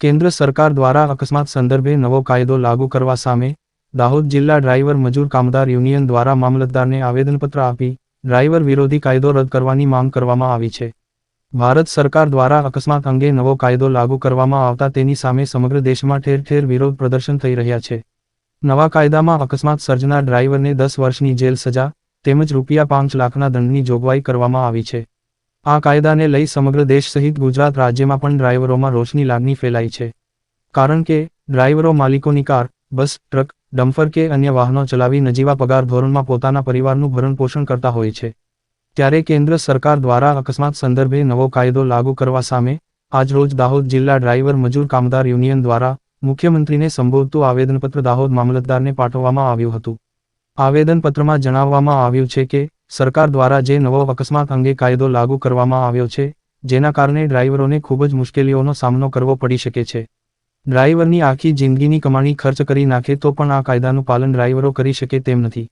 કેન્દ્ર સરકાર દ્વારા અકસ્માત સંદર્ભે નવો કાયદો લાગુ કરવા સામે દાહોદ જિલ્લા ડ્રાઈવર મજૂર કામદાર યુનિયન દ્વારા મામલતદારને આવેદનપત્ર આપી ડ્રાઈવર વિરોધી કાયદો રદ કરવાની માંગ કરવામાં આવી છે. ભારત સરકાર દ્વારા અકસ્માત અંગે નવો કાયદો લાગુ કરવામાં આવતા તેની સામે સમગ્ર દેશમાં ઠેર ઠેર વિરોધ પ્રદર્શન થઈ રહ્યા છે. નવા કાયદામાં અકસ્માત સર્જનાર ડ્રાઈવરને દસ વર્ષની જેલ સજા તેમજ રૂપિયા પાંચ લાખના દંડની જોગવાઈ કરવામાં આવી છે. આ કાયદાને લઈ સમગ્ર દેશ સહિત ગુજરાત રાજ્યમાં પણ ડ્રાઈવરોમાં રોષની લાગણી ફેલાઈ છે. કારણ કે, ડ્રાઈવરો માલિકોની કાર, બસ, ટ્રક, ડમ્ફર કે અન્ય વાહનો ચલાવી નજીવા પગાર ધોરણમાં પોતાના પરિવારનું ભરણપોષણ કરતા હોય છે. ત્યારે કેન્દ્ર સરકાર દ્વારા અકસ્માત સંદર્ભે નવો કાયદો લાગુ કરવા સામે આજરોજ દાહોદ જિલ્લા ડ્રાઈવર મજૂર કામદાર યુનિયન દ્વારા, મુખ્યમંત્રીને સંબોધતું આવેદનપત્ર દાહોદ મામલતદારને પાઠવવામાં આવ્યું હતું. આવેદનપત્રમાં જણાવવામાં આવ્યું છે કે સરકાર દ્વારા જે નવો અકસ્માત અંગે કાયદો લાગુ કરવામાં આવ્યો છે, જેના કારણે ડ્રાઈવરોને ખૂબ જ મુશ્કેલીઓનો સામનો કરવો પડી શકે છે. ડ્રાઈવરની આખી જિંદગીની કમાણી ખર્ચ કરી નાખે તો પણ આ કાયદાનું પાલન ડ્રાઈવરો કરી શકે તેમ નથી.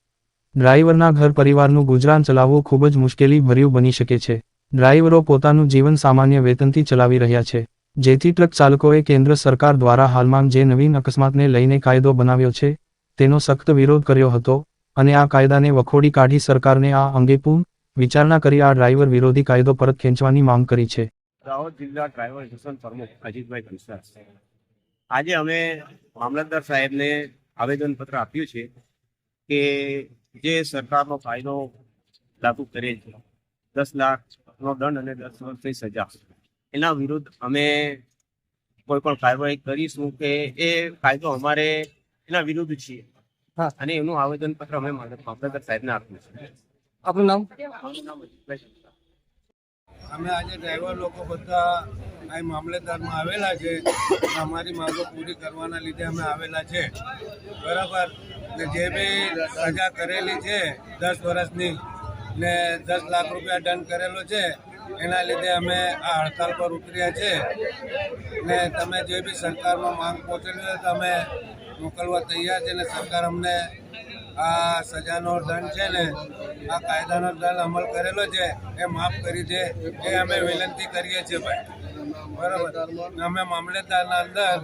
ડ્રાઈવરના ઘર પરિવારનું ગુજરાન ચલાવવું ખૂબ જ મુશ્કેલી ભર્યું બની શકે છે. ડ્રાઈવરો પોતાનું જીવન સામાન્ય વેતનથી ચલાવી રહ્યા છે. જેથી ટ્રક ચાલકોએ કેન્દ્ર સરકાર દ્વારા હાલમાં જે નવીન અકસ્માતને લઈને કાયદો બનાવ્યો છે, તેનો સખ્ત વિરોધ કર્યો હતો અને આ કાયદાને વખોડી કાઢી સરકારને આ અંગે પૂર્ણ વિચારણા કરી આ ડ્રાઈવર વિરોધી કાયદો પરત ખેંચવાની માંગ કરી છે. દાહોદ જિલ્લા ડ્રાઈવર એસોસિએશન પ્રમુખ અજીતભાઈ કંસાર આજે અમે મામલતદાર સાહેબને આવેદનપત્ર આપ્યું છે કે જે સરકારનો કાયદો લાગુ કરે છે, દસ લાખનો દંડ અને દસ વર્ષની સજા, એના વિરુદ્ધ અમે કોઈ પણ કાર્યવાહી કરીશું કે એ કાયદો અમારે એના વિરુદ્ધ છીએ હા. અને એનું આવેદનપત્ર અમે મામલતદાર સાહેબને આપ્યું છે. આપનું નામ. અમે આજે ડ્રાઈવર લોકો બધા અહીં મામલતદારમાં આવેલા છે. અમારી માંગો પૂરી કરવાના લીધે અમે આવેલા છે. બરાબર? ને જે બી સજા કરેલી છે દસ વર્ષની ને દસ લાખ રૂપિયા દંડ કરેલો છે એના લીધે અમે આ હડતાલ પર ઉતર્યા છે. ને તમે જે બી સરકારમાં માંગ પહોંચેલી હોય તો અમે મોકલવા તૈયાર છે ને સરકાર અમને આ સજાનો દંડ છે ને, આ કાયદાનો દંડ અમલ કરેલો છે, એ માફ કરી દે, એ અમે વિનંતી કરીએ છીએ ભાઈ. બરાબર? અમે મામલતદારના અંદર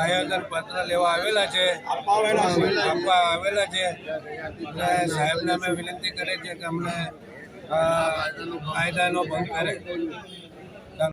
આયોજન પત્ર લેવા આવેલા છે, આપવા આવેલા છે. અને સાહેબને અમે વિનંતી કરીએ છીએ કે અમને કાયદાનો ભંગ કરે.